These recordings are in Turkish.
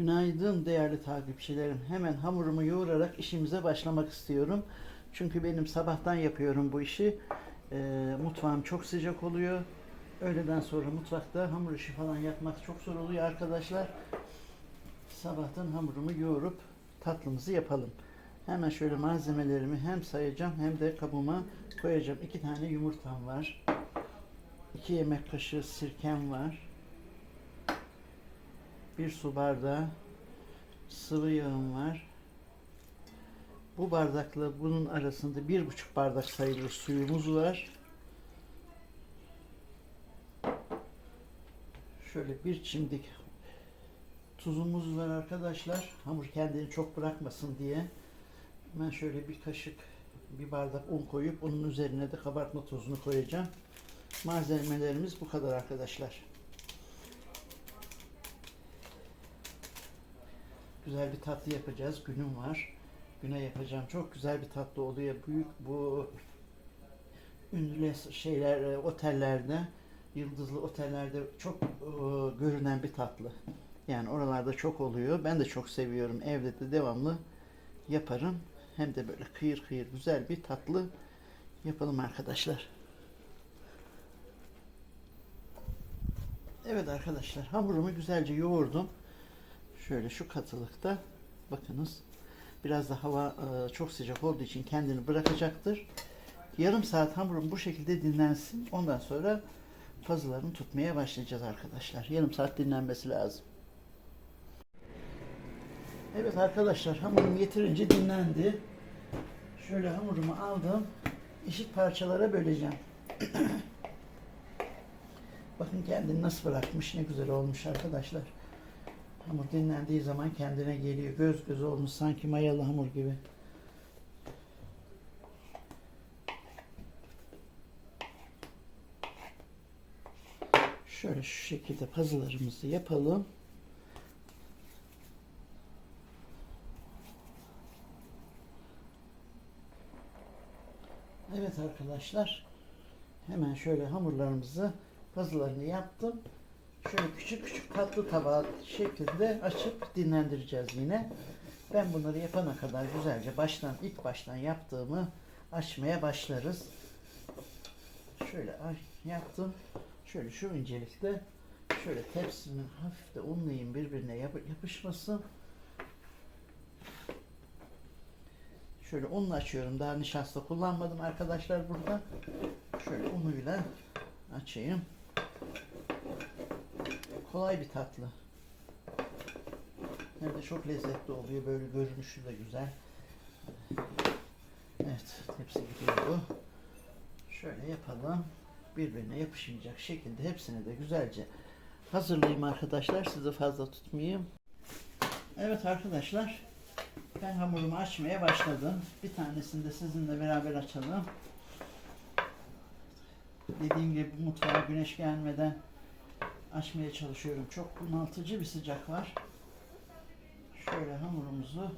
Günaydın değerli takipçilerim. Hemen hamurumu yoğurarak işimize başlamak istiyorum. Çünkü benim sabahtan yapıyorum bu işi. Ee, mutfağım çok sıcak oluyor. Öğleden sonra mutfakta hamur işi falan yapmak çok zor oluyor arkadaşlar. Sabahtan hamurumu yoğurup tatlımızı yapalım. Hemen şöyle malzemelerimi hem sayacağım hem de kabıma koyacağım. İki tane yumurtam var. İki yemek kaşığı sirkem var. Bir su bardağı sıvı yağım var. Bu bardakla bunun arasında bir buçuk bardak sayılır suyumuz var. Şöyle bir çimdik tuzumuz var arkadaşlar. Hamur kendini çok bırakmasın diye. Ben şöyle bir kaşık bir bardak un koyup onun üzerine de kabartma tozunu koyacağım. Malzemelerimiz bu kadar arkadaşlar. Güzel bir tatlı yapacağız. Günüm var. Güne yapacağım. Çok güzel bir tatlı oluyor. Büyük bu ünlü şeyler e, otellerde yıldızlı otellerde çok e, görünen bir tatlı. Yani oralarda çok oluyor. Ben de çok seviyorum. Evde de devamlı yaparım. Hem de böyle kıyır kıyır güzel bir tatlı yapalım arkadaşlar. Evet arkadaşlar hamurumu güzelce yoğurdum. Şöyle şu katılıkta bakınız biraz da hava e, çok sıcak olduğu için kendini bırakacaktır. Yarım saat hamurum bu şekilde dinlensin. Ondan sonra fazlalarını tutmaya başlayacağız arkadaşlar. Yarım saat dinlenmesi lazım. Evet arkadaşlar hamurum yeterince dinlendi. Şöyle hamurumu aldım. Eşit parçalara böleceğim. Bakın kendini nasıl bırakmış. Ne güzel olmuş arkadaşlar. Hamur dinlendiği zaman kendine geliyor. Göz göz olmuş sanki mayalı hamur gibi. Şöyle şu şekilde puzzle'larımızı yapalım. Evet arkadaşlar. Hemen şöyle hamurlarımızı puzzle'larını yaptım. Şöyle küçük küçük tatlı tabağı şeklinde açıp dinlendireceğiz yine. Ben bunları yapana kadar güzelce baştan ilk baştan yaptığımı açmaya başlarız. Şöyle yaptım. Şöyle şu incelikte şöyle tepsinin hafif de unlayayım birbirine yap- yapışmasın. Şöyle unla açıyorum. Daha nişasta kullanmadım arkadaşlar burada. Şöyle unuyla açayım. Kolay bir tatlı. Hem de çok lezzetli oluyor. Böyle görünüşü de güzel. Evet, tepsi gidiyor bu. Şöyle yapalım. Birbirine yapışmayacak şekilde hepsini de güzelce hazırlayayım arkadaşlar. Sizi fazla tutmayayım. Evet arkadaşlar. Ben hamurumu açmaya başladım. Bir tanesini de sizinle beraber açalım. Dediğim gibi mutfağa güneş gelmeden açmaya çalışıyorum. Çok bunaltıcı bir sıcak var. Şöyle hamurumuzu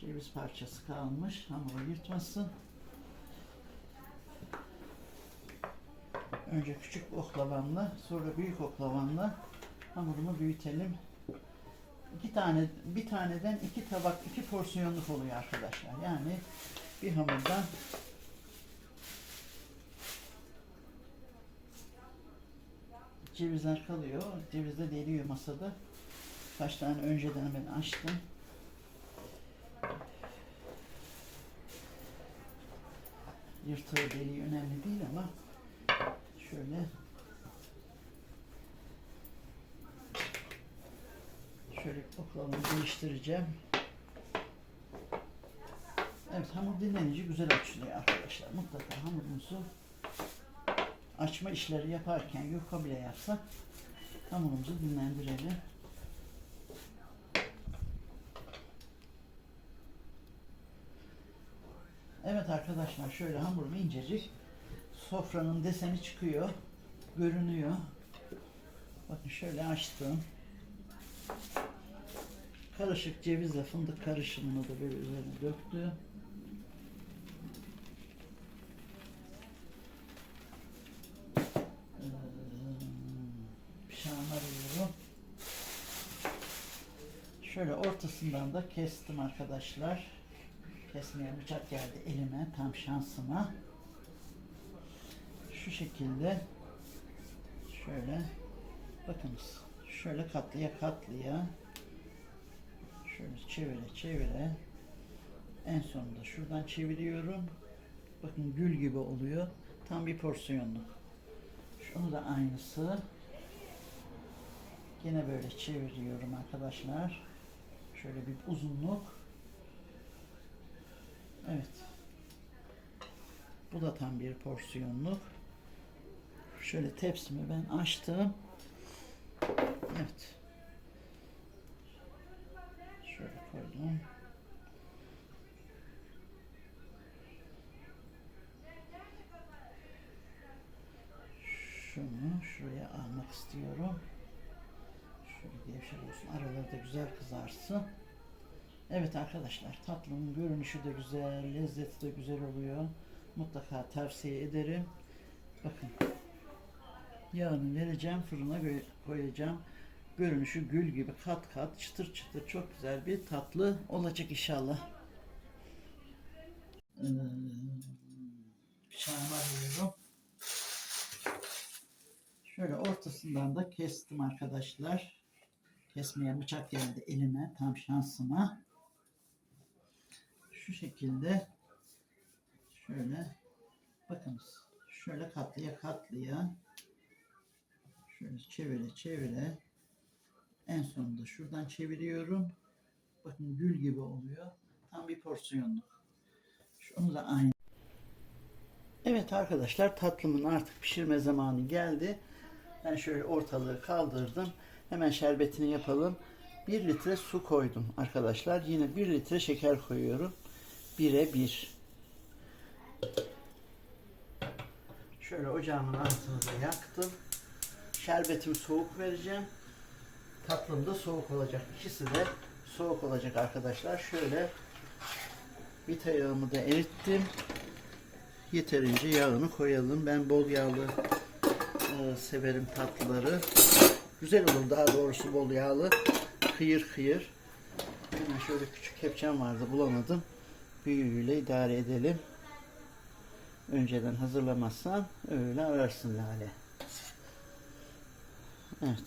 ceviz parçası kalmış. Hamuru yırtmasın. Önce küçük oklavamla sonra büyük oklavamla hamurumu büyütelim. İki tane, bir taneden iki tabak, iki porsiyonluk oluyor arkadaşlar. Yani bir hamurdan cevizler kalıyor. Ceviz de deliyor masada. Kaç tane önceden ben açtım. Yırtığı deliği önemli değil ama şöyle şöyle oklavamı değiştireceğim. Evet hamur dinlenince güzel açılıyor arkadaşlar. Mutlaka hamurumuzu açma işleri yaparken yufka bile yapsak hamurumuzu dinlendirelim. Evet arkadaşlar şöyle hamurum incecik. Sofranın deseni çıkıyor. Görünüyor. Bakın şöyle açtım. Karışık cevizle fındık karışımını da böyle üzerine döktüm. Ee, Şanlar alıyorum. Şöyle ortasından da kestim arkadaşlar. Kesmeye bıçak geldi elime tam şansıma. Şu şekilde şöyle bakınız şöyle katlıya katlıya şöyle çevire çevire en sonunda şuradan çeviriyorum. Bakın gül gibi oluyor. Tam bir porsiyonluk. Şunu da aynısı. Yine böyle çeviriyorum arkadaşlar. Şöyle bir uzunluk. Evet. Bu da tam bir porsiyonluk. Şöyle tepsimi ben açtım. Evet. Şöyle koydum. Şunu şuraya almak istiyorum. Şöyle gevşek olsun. Araları da güzel kızarsın. Evet arkadaşlar tatlının görünüşü de güzel, lezzeti de güzel oluyor. Mutlaka tavsiye ederim. Bakın yağını vereceğim fırına koyacağım. Görünüşü gül gibi kat kat çıtır çıtır çok güzel bir tatlı olacak inşallah. Ee, bıçağımı alıyorum. Şöyle ortasından da kestim arkadaşlar. Kesmeye bıçak geldi elime tam şansıma. Şu şekilde şöyle bakınız şöyle katlıya katlıya şöyle çevire çevire en sonunda şuradan çeviriyorum. Bakın gül gibi oluyor. Tam bir porsiyonluk. Şunu da aynı. Evet arkadaşlar tatlımın artık pişirme zamanı geldi. Ben şöyle ortalığı kaldırdım. Hemen şerbetini yapalım. 1 litre su koydum arkadaşlar. Yine 1 litre şeker koyuyorum. 1'e 1. Şöyle ocağımın altını da yaktım. Şerbetimi soğuk vereceğim. Tatlım da soğuk olacak. İkisi de soğuk olacak arkadaşlar. Şöyle bir yağımı da erittim. Yeterince yağını koyalım. Ben bol yağlı e, severim tatlıları. Güzel olur daha doğrusu bol yağlı. Kıyır kıyır. Hemen şöyle küçük kepçem vardı bulamadım. Büyüğüyle idare edelim. Önceden hazırlamazsan öyle ararsın Lale. Evet.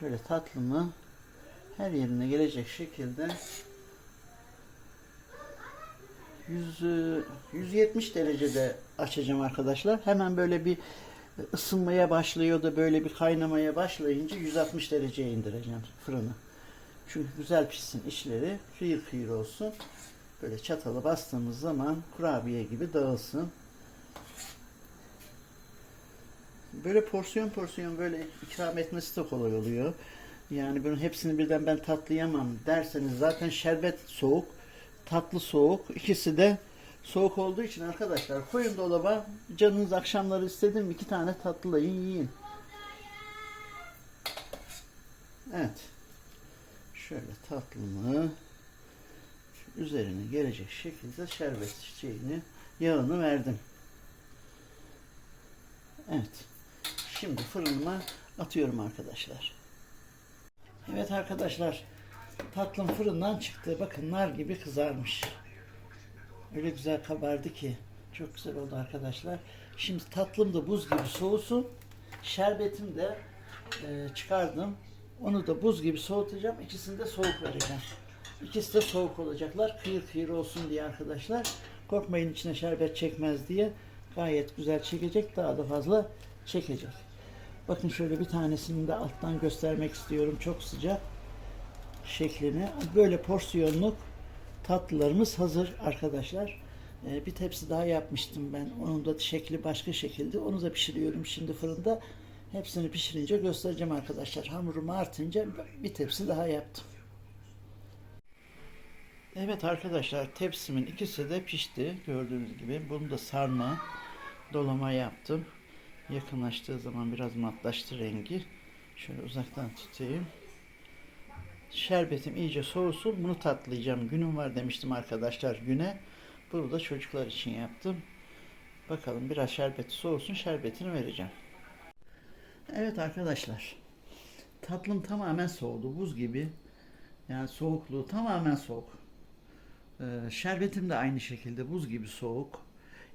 Şöyle tatlımı her yerine gelecek şekilde 100, e, 170 derecede açacağım arkadaşlar. Hemen böyle bir ısınmaya başlıyor da böyle bir kaynamaya başlayınca 160 dereceye indireceğim fırını. Çünkü güzel pişsin içleri, kıyır kıyır olsun. Böyle çatalı bastığımız zaman kurabiye gibi dağılsın. Böyle porsiyon porsiyon böyle ikram etmesi de kolay oluyor. Yani bunun hepsini birden ben tatlayamam derseniz zaten şerbet soğuk, tatlı soğuk. İkisi de soğuk olduğu için arkadaşlar koyun dolaba canınız akşamları istedim iki tane tatlılayın yiyin. Evet. Şöyle tatlımı üzerine gelecek şekilde şerbet şeyini yağını verdim. Evet. Şimdi fırınıma atıyorum arkadaşlar. Evet arkadaşlar. Tatlım fırından çıktı. Bakın nar gibi kızarmış. Öyle güzel kabardı ki. Çok güzel oldu arkadaşlar. Şimdi tatlım da buz gibi soğusun. Şerbetim de e, çıkardım. Onu da buz gibi soğutacağım. İkisini de soğuk vereceğim. İkisi de soğuk olacaklar. Kıyır kıyır olsun diye arkadaşlar. Korkmayın içine şerbet çekmez diye. Gayet güzel çekecek. Daha da fazla çekecek. Bakın şöyle bir tanesini de alttan göstermek istiyorum. Çok sıcak şeklini. Böyle porsiyonluk tatlılarımız hazır arkadaşlar. Ee, bir tepsi daha yapmıştım ben. Onun da şekli başka şekilde. Onu da pişiriyorum şimdi fırında. Hepsini pişirince göstereceğim arkadaşlar. Hamurum artınca bir tepsi daha yaptım. Evet arkadaşlar tepsimin ikisi de pişti. Gördüğünüz gibi. Bunu da sarma, dolama yaptım. Yakınlaştığı zaman biraz matlaştı rengi. Şöyle uzaktan tutayım. Şerbetim iyice soğusun. Bunu tatlayacağım. Günüm var demiştim arkadaşlar güne. Bunu da çocuklar için yaptım. Bakalım biraz şerbeti soğusun. Şerbetini vereceğim. Evet arkadaşlar. Tatlım tamamen soğudu. Buz gibi. Yani soğukluğu tamamen soğuk. Ee, şerbetim de aynı şekilde buz gibi soğuk.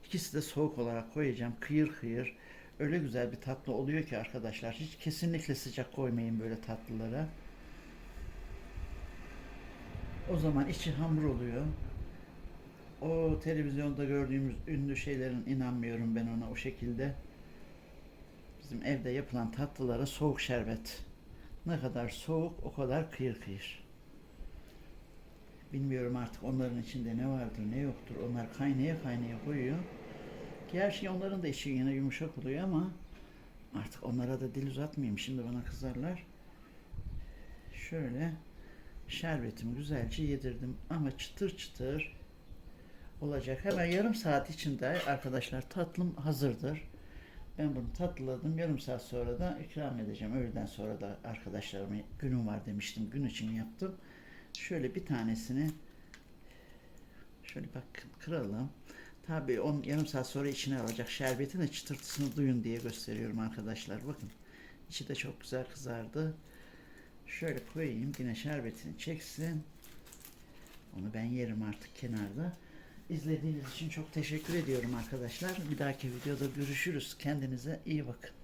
İkisi de soğuk olarak koyacağım. Kıyır kıyır. Öyle güzel bir tatlı oluyor ki arkadaşlar. Hiç kesinlikle sıcak koymayın böyle tatlılara. O zaman içi hamur oluyor. O televizyonda gördüğümüz ünlü şeylerin inanmıyorum ben ona o şekilde. Bizim evde yapılan tatlılara soğuk şerbet. Ne kadar soğuk o kadar kıyır kıyır. Bilmiyorum artık onların içinde ne vardır ne yoktur. Onlar kaynaya kaynaya koyuyor. Gerçi onların da içi yine yumuşak oluyor ama artık onlara da dil uzatmayayım. Şimdi bana kızarlar. Şöyle şerbetimi güzelce yedirdim ama çıtır çıtır olacak. Hemen yarım saat içinde arkadaşlar tatlım hazırdır. Ben bunu tatlıladım. Yarım saat sonra da ikram edeceğim. Öğleden sonra da arkadaşlarıma günüm var demiştim. Gün için yaptım. Şöyle bir tanesini şöyle bak kıralım. Tabii on yarım saat sonra içine alacak şerbetin de çıtırtısını duyun diye gösteriyorum arkadaşlar. Bakın içi de çok güzel kızardı. Şöyle koyayım yine şerbetini çeksin. Onu ben yerim artık kenarda. İzlediğiniz için çok teşekkür ediyorum arkadaşlar. Bir dahaki videoda görüşürüz. Kendinize iyi bakın.